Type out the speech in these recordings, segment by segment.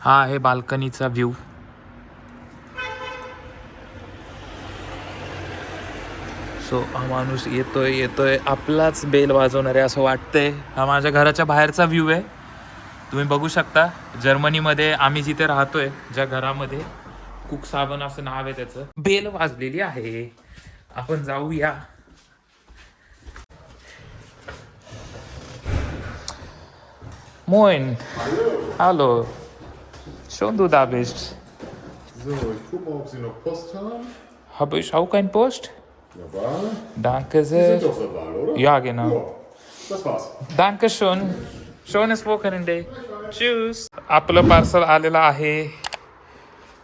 हा आहे बाल्कनीचा view. So हा माणूस येतोय येतोय. आपलाच बेल वाजवणार आहे असं वाटतंय. हा माझ्या घराच्या बाहेरचा व्ह्यू आहे. तुम्ही बघू शकता जर्मनीमध्ये आम्ही जिथे राहतोय ज्या घरामध्ये कुक साबण असं नाव आहे त्याचं बेल वाजलेली आहे. आपण जाऊया. Moin hello. Schon du da bist. So, ich gucke mal, ob Sie noch Post haben. Habe ich auch kein Post? Jawohl. Danke Sie sind sehr. doch dabei, oder? Ja, genau. Ja, das war's. Danke schon. Schönes Wochenende. Tschüss. आपलं parcel आलेलं आहे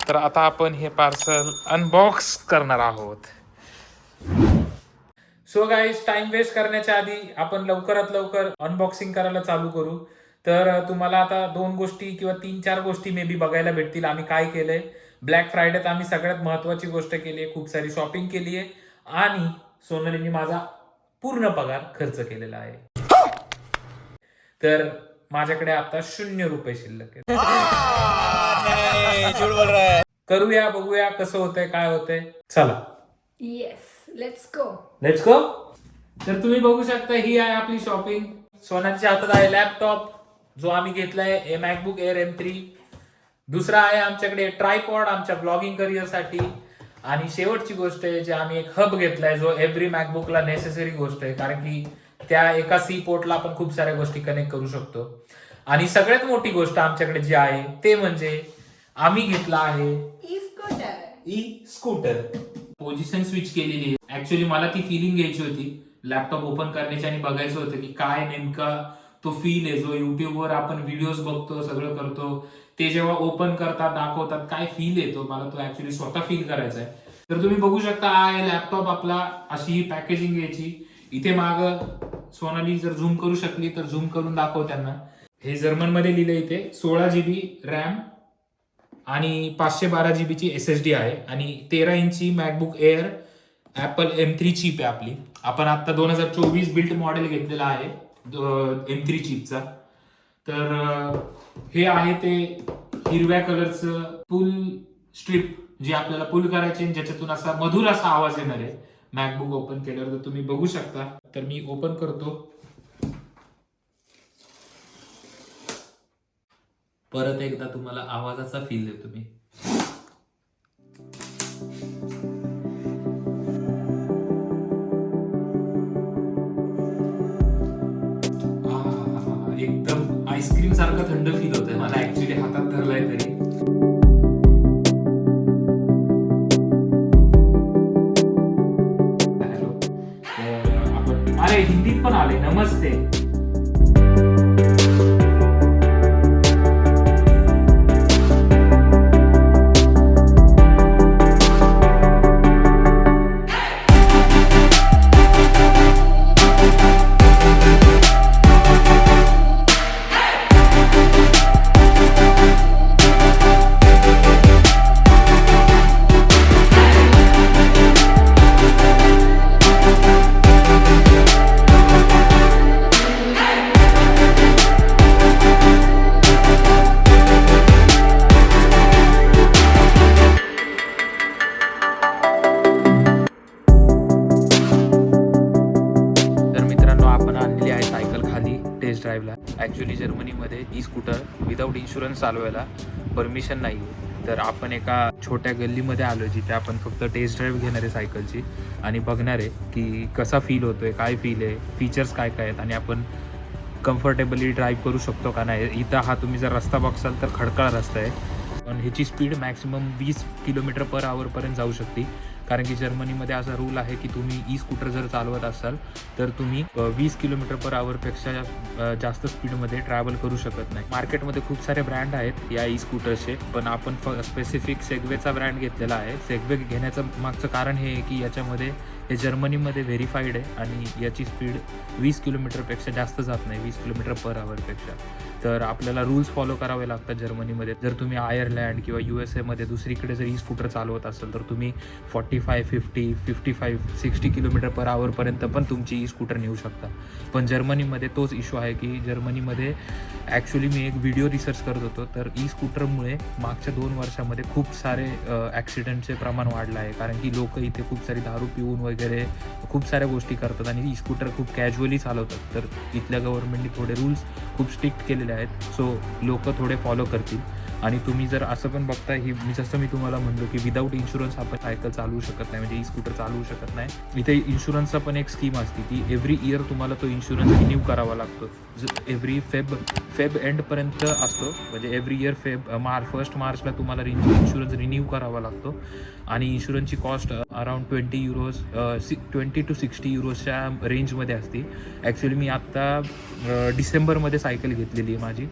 तर आता आपण हे parcel unbox करणार आहोत so guys time waste करण्याच्या आधी आपण लवकरात लवकर अनबॉक्सिंग करायला चालू करू तर तुम्हाला आता दोन गोष्टी किंवा तीन चार गोष्टी मे बी बघायला भेटतील. आम्ही काय केलंय? ब्लॅक फ्रायडेत आम्ही सगळ्यात महत्वाची गोष्ट केली आहे. खूप सारी शॉपिंग केली आहे. आणि सोनालीने माझा पूर्ण पगार खर्च केलेला आहे. तर माझ्याकडे आता शून्य रुपये शिल्लक आहेत. करूया बघूया कसं होतंय काय होतंय. चला. Yes, let's go. Let's go तर तुम्ही बघू शकता ही आहे आपली शॉपिंग सोनाच्या हातात आहे लॅपटॉप जो आम्ही घेतलाय मॅकबुक एअर एम थ्री दुसरा आहे आमच्याकडे ट्रायपॉड आमच्या ब्लॉगिंग करिअरसाठी आणि शेवटची गोष्ट आहे जे आम्ही एक हब घेतलाय जो एव्हरी मॅकबुकला नेसेसरी गोष्ट आहे. कारण की त्या एका सी पोर्टला आपण खूप साऱ्या गोष्टी कनेक्ट करू शकतो. आणि सगळ्यात मोठी गोष्ट आमच्याकडे जी आहे ते म्हणजे आम्ही घेतला आहे. ई स्कूटर पोझिशन स्विच केलेली आहे. ऍक्च्युली मला ती फिलिंग घ्यायची होती. लॅपटॉप ओपन करण्याची आणि बघायचं होतं की काय नेमका तो फील आहे जो युट्यूबवर आपण व्हिडिओज बघतो सगळं करतो. ते जेव्हा ओपन करतात दाखवतात काय फील येतो? मला तो ऍक्च्युली स्वतः फील करायचा आहे. तर तुम्ही बघू शकता हा आहे लॅपटॉप आपला अशी ही पॅकेजिंग घ्यायची. इथे माग सोनाली जर झूम करू शकली तर झूम करून दाखव त्यांना. हे जर्मनमध्ये लिहिलं इथे सोळा जीबी रॅम आणि पाचशे बारा जीबीची एस एस डी आहे. आणि तेरा इंची MacBook Air Apple M three chip आहे आपली. आपण आता दोन हजार चोवीस बिल्ट मॉडेल घेतलेला आहे. एम थ्री चिपचा. तर हे आहे ते हिरव्या कलरचं पुल स्ट्रीप जे आपल्याला पुल करायचे ज्याच्यातून असा मधुर असा आवाज येणार आहे. मॅकबुक ओपन केल्यावर तर तुम्ही बघू शकता. तर मी ओपन करतो. परत एकदा तुम्हाला आवाजाचा फील देतो मी. आईस्क्रीम सारखं थंड फील होतंय. मला ऍक्च्युली हातात धरलाय तरी. हॅलो अरे हिंदीत पण आले नमस्ते. ड्राईव्हला ॲक्च्युली जर्मनीमध्ये ई स्कूटर विदाऊट इन्शुरन्स चालवायला परमिशन नाही. तर आपण एका छोट्या गल्लीमध्ये आलो जिथे आपण फक्त टेस्ट ड्राईव्ह घेणार आहे सायकलची आणि बघणार आहे की कसा फील होतोय काय फील आहे फीचर्स काय काय आहेत आणि आपण कम्फर्टेबली ड्राईव्ह करू शकतो का नाही. इथं हा तुम्ही जर रस्ता बघसाल तर खडकाळ रस्ता आहे. पण ह्याची स्पीड मॅक्सिमम वीस किलोमीटर पर आवरपर्यंत जाऊ शकते. कारण की जर्मनीमध्ये असा रूल आहे की तुम्ही ई स्कूटर जर चालवत असाल तर तुम्ही वीस किलोमीटर पर आवरपेक्षा जास्त स्पीडमध्ये ट्रॅव्हल करू शकत नाही. मार्केटमध्ये खूप सारे ब्रँड आहेत या ई स्कूटरचे पण आपण स्पेसिफिक सेगवेचा ब्रँड घेतलेला आहे. सेगवे घेण्याचं मागचं कारण हे आहे की याच्यामध्ये हे जर्मनीमध्ये व्हेरीफाईड आहे आणि याची स्पीड वीस किलोमीटरपेक्षा जास्त जात नाही वीस किलोमीटर पर आवरपेक्षा तर आपल्याला रूल्स फॉलो करावे लागतात जर्मनीमध्ये. जर तुम्ही आयर्लँड किंवा यू एस एमध्ये दुसरीकडे जर ई स्कूटर चालवत असाल तर तुम्ही forty five fifty fifty five sixty kilometre per आवरपर्यंत पण तुमची ई स्कूटर नेऊ शकता. पण जर्मनीमध्ये तोच इश्यू आहे की जर्मनीमध्ये ॲक्च्युली मी एक व्हिडिओ रिसर्च करत होतो तर ई स्कूटरमुळे मागच्या दोन वर्षामध्ये खूप सारे ॲक्सिडेंटचे प्रमाण वाढलं आहे. कारण की लोक इथे खूप सारी दारू पिऊन वगैरे वगैरे खूप साऱ्या गोष्टी करतात आणि ई स्कूटर खूप कॅज्युअली चालवतात. तर इथल्या गव्हर्नमेंटने थोडे रूल्स खूप स्ट्रिक्ट केलेले आहेत. सो लोक थोडे फॉलो करतील. आणि तुम्ही जर असं पण बघताय ही मी जसं मी तुम्हाला म्हणलो की विदाऊट इन्शुरन्स आपण सायकल चालवू शकत नाही म्हणजे ई स्कूटर चालवू शकत नाही. इथे इन्शुरन्सचा पण एक स्कीम असते की एव्हरी इयर तुम्हाला तो इन्शुरन्स रिन्यू करावा लागतो. एव्हरी फेब फेब एंडपर्यंत असतो म्हणजे every year Feb Mar first मार्चला तुम्हाला इन्शुरन्स रिन्यू करावा लागतो. आणि इन्शुरन्सची cost around twenty euros twenty to sixty युरोजच्या रेंजमध्ये असते. ॲक्च्युली मी आत्ता डिसेंबरमध्ये सायकल घेतलेली आहे माझी.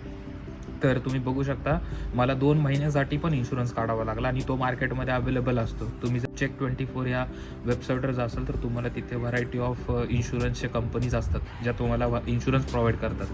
तर तुम्ही बघू शकता मला दोन महिन्यासाठी पण इन्शुरन्स काढावा लागला आणि तो मार्केटमध्ये अवेलेबल असतो. तुम्ही जर चेक ट्वेंटी फोर या वेबसाईटवर जासाल तर तुम्हाला तिथे व्हरायटी ऑफ इन्शुरन्सच्या कंपनीज असतात ज्या तुम्हाला इन्शुरन्स प्रोव्हाइड करतात.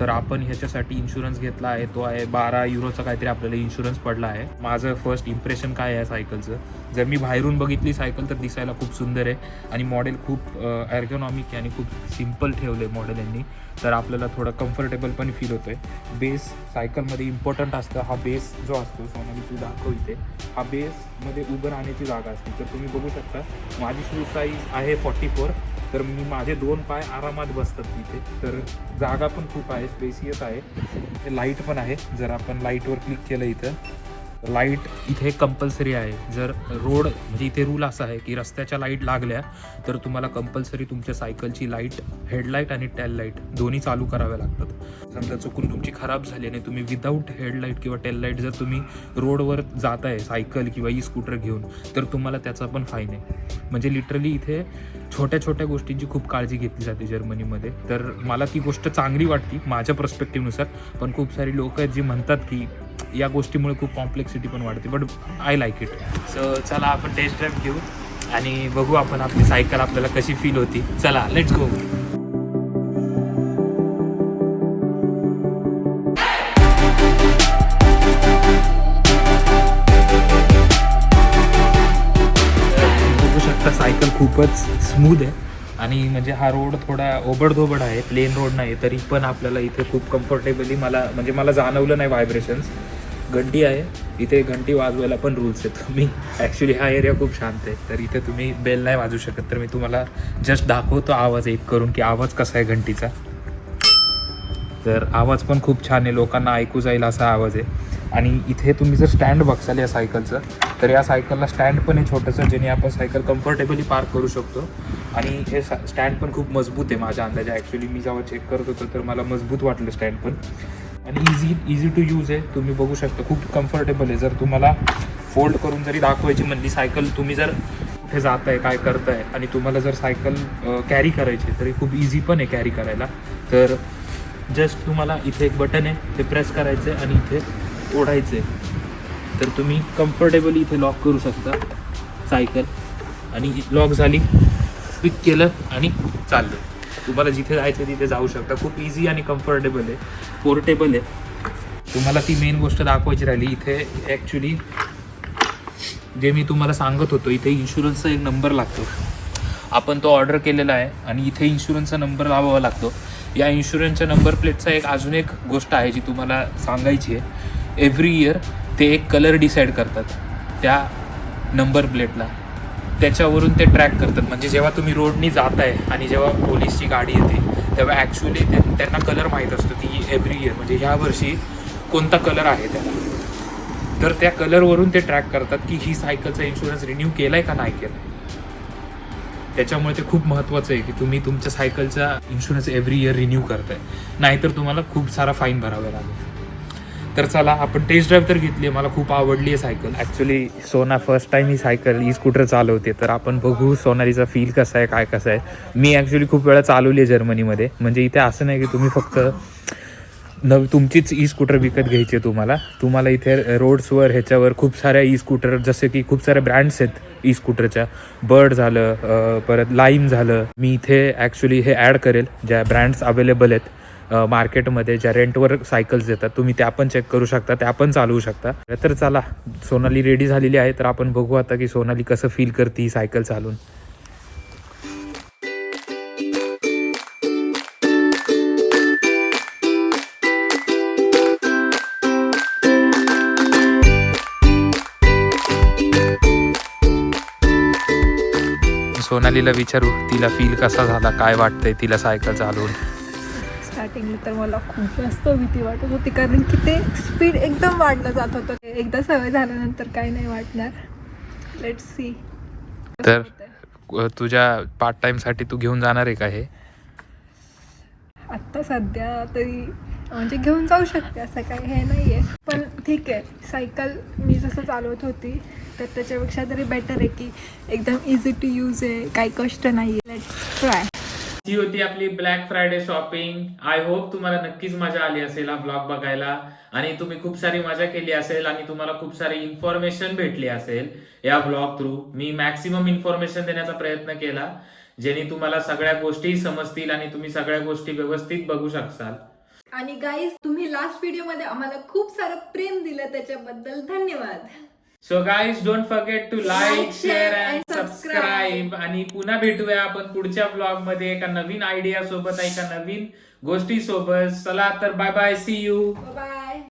तर आपण ह्याच्यासाठी इन्शुरन्स घेतला आहे तो आहे बारा युरोचा काहीतरी आपल्याला इन्शुरन्स पडला आहे. माझं फर्स्ट इम्प्रेशन काय आहे सायकलचं जर मी बाहेरून बघितली सायकल तर दिसायला खूप सुंदर आहे आणि मॉडेल खूप ॲर्गोनॉमिक आहे आणि खूप सिंपल ठेवलं आहे मॉडेल यांनी. तर आपल्याला थोडं कम्फर्टेबल पण फील होतं आहे बेस सायकल सायकलमध्ये इम्पॉर्टंट असतं हा बेस जो असतो सोनाली तू दाखव इथे. हा बेसमध्ये उभं राहण्याची जागा असते. तर तुम्ही बघू शकता माझी शूज साईज आहे फॉर्टी फोर तर मी माझे दोन पाय आरामात बसतात तिथे. तर जागा पण खूप आहे स्पेसियस आहे. लाइट पण आहे जर आपण लाईटवर क्लिक केलं इथं. लाइट इथे कंपल्सरी आहे. जर रोड म्हणजे इथे रूल असा आहे की रस्त्याच्या लाइट लागल्या तर तुम्हाला कंपल्सरी तुमच्या सायकलची लाइट हेडलाईट आणि टेल लाइट दोन्ही चालू कराव्या लागतात. समजा चुकून तुमची खराब झाली आणि तुम्ही विदाऊट हेडलाईट किंवा टेल लाइट जर तुम्ही रोडवर जात आहे सायकल किंवा ई स्कूटर घेऊन तर तुम्हाला त्याचा पण फाईन आहे. म्हणजे लिटरली इथे छोट्या छोट्या गोष्टींची खूप काळजी घेतली जाते जर्मनीमध्ये. तर मला ती गोष्ट चांगली वाटती माझ्या पर्स्पेक्टिव्हनुसार पण खूप सारी लोक आहेत जी म्हणतात की या गोष्टीमुळे खूप कॉम्प्लेक्सिटी पण वाढते but I like it so चला आपण टेस्ट ड्राईव्ह घेऊ आणि बघू आपण आपली सायकल आपल्याला कशी फील होती. चला लेट्स गो बघू शकता सायकल खूपच स्मूथ आहे. आणि म्हणजे हा रोड थोडा ओबडधोबड आहे प्लेन रोड नाही तरी पण आपल्याला इथे खूप कम्फर्टेबली मला म्हणजे मला जाणवलं नाही व्हायब्रेशन्स घंटी आहे. इथे घंटी वाजवायला पण रूल्स आहेत. मी ॲक्च्युली हा एरिया खूप शांत आहे. तर इथे तुम्ही बेल नाही वाजू शकत. तर मी तुम्हाला जस्ट दाखवतो आवाज एक करून की आवाज कसा आहे घंटीचा. तर आवाज पण खूप छान आहे. लोकांना ऐकू जाईल असा आवाज आहे. आणि इथे तुम्ही जर स्टँड बघसाल या सायकलचं तर या सायकलला स्टँड पण आहे छोटंसं ज्याने आपण सायकल कम्फर्टेबली पार्क करू शकतो. आणि हे स्टँड पण खूप मजबूत आहे माझ्या अंदाजे. ॲक्च्युली मी जेव्हा चेक करत होतो तर मला मजबूत वाटलं स्टँड पण. आणि इझी इझी टू यूज आहे. तुम्ही बघू शकता खूप कम्फर्टेबल आहे. जर तुम्हाला फोल्ड करून जरी दाखवायची म्हणली सायकल तुम्ही जर कुठे जात आहे काय करताय आणि तुम्हाला जर सायकल कॅरी करायची तरी खूप इझी पण आहे कॅरी करायला. तर जस्ट तुम्हाला इथे एक बटन आहे ते प्रेस करायचं आहे आणि इथे ओढायचं आहे. तर तुम्ही कम्फर्टेबली इथे लॉक करू शकता सायकल आणि लॉक झाली पिक केलं आणि चाललं. तुम्हाला जिथे जायचं तिथे जाऊ शकता. खूप इझी आणि कम्फर्टेबल आहे. पोर्टेबल आहे. तुम्हाला ती मेन गोष्ट दाखवायची राहिली. इथे ॲक्च्युली जे मी तुम्हाला सांगत होतो इथे इन्शुरन्सचा एक नंबर लागतो. आपण तो ऑर्डर केलेला आहे आणि इथे इन्शुरन्सचा नंबर लावावा लागतो. या इन्शुरन्सच्या नंबर प्लेटचा एक अजून एक गोष्ट आहे जी तुम्हाला सांगायची आहे. एव्हरी इयर ते एक कलर डिसाईड करतात त्या नंबर प्लेटला त्याच्यावरून ते ट्रॅक करतात. म्हणजे जेव्हा तुम्ही रोडनी आहे आणि जेव्हा पोलीसची गाडी येते तेव्हा ॲक्च्युली ते त्यांना कलर माहीत असतो की एव्हरी इयर म्हणजे ह्या वर्षी कोणता कलर आहे त्याला. तर त्या कलरवरून ते ट्रॅक करतात की ही सायकलचा इन्शुरन्स रिन्यू केलाय का नाही केलाय. त्याच्यामुळे ते खूप महत्त्वाचं आहे की तुम्ही तुमच्या सायकलचा इन्शुरन्स एव्हरी इयर रिन्यू करताय. नाहीतर तुम्हाला खूप सारा फाईन भरावा लागेल. तर चला आपण टेस्ट ड्राईव्ह तर घेतली आहे. मला खूप आवडली आहे cycle actually Sona first time ही सायकल ई स्कूटर चालवते. तर आपण बघू सोनालीचा फील कसा आहे काय कसं आहे. मी ॲक्च्युली खूप वेळा चालवली आहे जर्मनीमध्ये. म्हणजे इथे असं नाही की तुम्ही फक्त नव तुमचीच ई स्कूटर विकत घ्यायची आहे तुम्हाला. तुम्हाला इथे रोड्सवर ह्याच्यावर खूप साऱ्या ई स्कूटर जसे की खूप सारे ब्रँड्स आहेत ई स्कूटरच्या बर्ड झालं परत लाईम झालं. मी इथे ॲक्च्युली हे ॲड करेल ज्या ब्रँड्स अवेलेबल आहेत. मार्केटमध्ये ज्या रेंटवर सायकल्स देतात तुम्ही त्या पण चेक करू शकता त्या पण चालवू शकता. तर चला सोनाली रेडी झालेली आहे तर आपण बघू आता की सोनाली कसं फील करते ही सायकल चालून. सोनालीला विचारू तिला फील कसा झाला काय वाटतंय तिला सायकल चालवून? स्टार्टिंगला तर मला खूप जास्त भीती वाटत होती कारण की ते स्पीड एकदम वाढलं जात होतं. एकदा सवय झाल्यानंतर काही नाही वाटणार. लेट सी तर तुझ्या पार्ट टाइमसाठी तू घेऊन जाणार आहे का हे? आत्ता सध्या तरी म्हणजे घेऊन जाऊ शकते असं काही हे नाही आहे पण ठीक आहे सायकल मी जसं चालवत होती तर त्याच्यापेक्षा तरी बेटर आहे की एकदम इझी टू यूज आहे काही कष्ट नाही आहे लेट्स ट्राय ही होती आपली black Friday shopping I hope तुम्हाला नक्कीच मजा आली असेल हा ब्लॉग बघायला. आणि तुम्ही खूप सारी मजा केली असेल आणि तुम्हाला खूप सारी इन्फॉर्मेशन भेटली असेल या ब्लॉग थ्रू मी मॅक्सिमम इन्फॉर्मेशन देण्याचा प्रयत्न केला जेणे तुम्हाला सगळ्या गोष्टी समजतील आणि तुम्ही सगळ्या गोष्टी व्यवस्थित बघू शकाल आणि गाईज तुम्ही लास्ट व्हिडिओमध्ये आम्हाला खूप सारं प्रेम दिलं त्याच्याबद्दल धन्यवाद. So guys don't forget to like share and subscribe आणि पुन्हा भेटूया आपण पुढच्या ब्लॉगमध्ये एका नवीन आयडिया सोबत एका नवीन गोष्टी सोबत. चला तर bye bye see you bye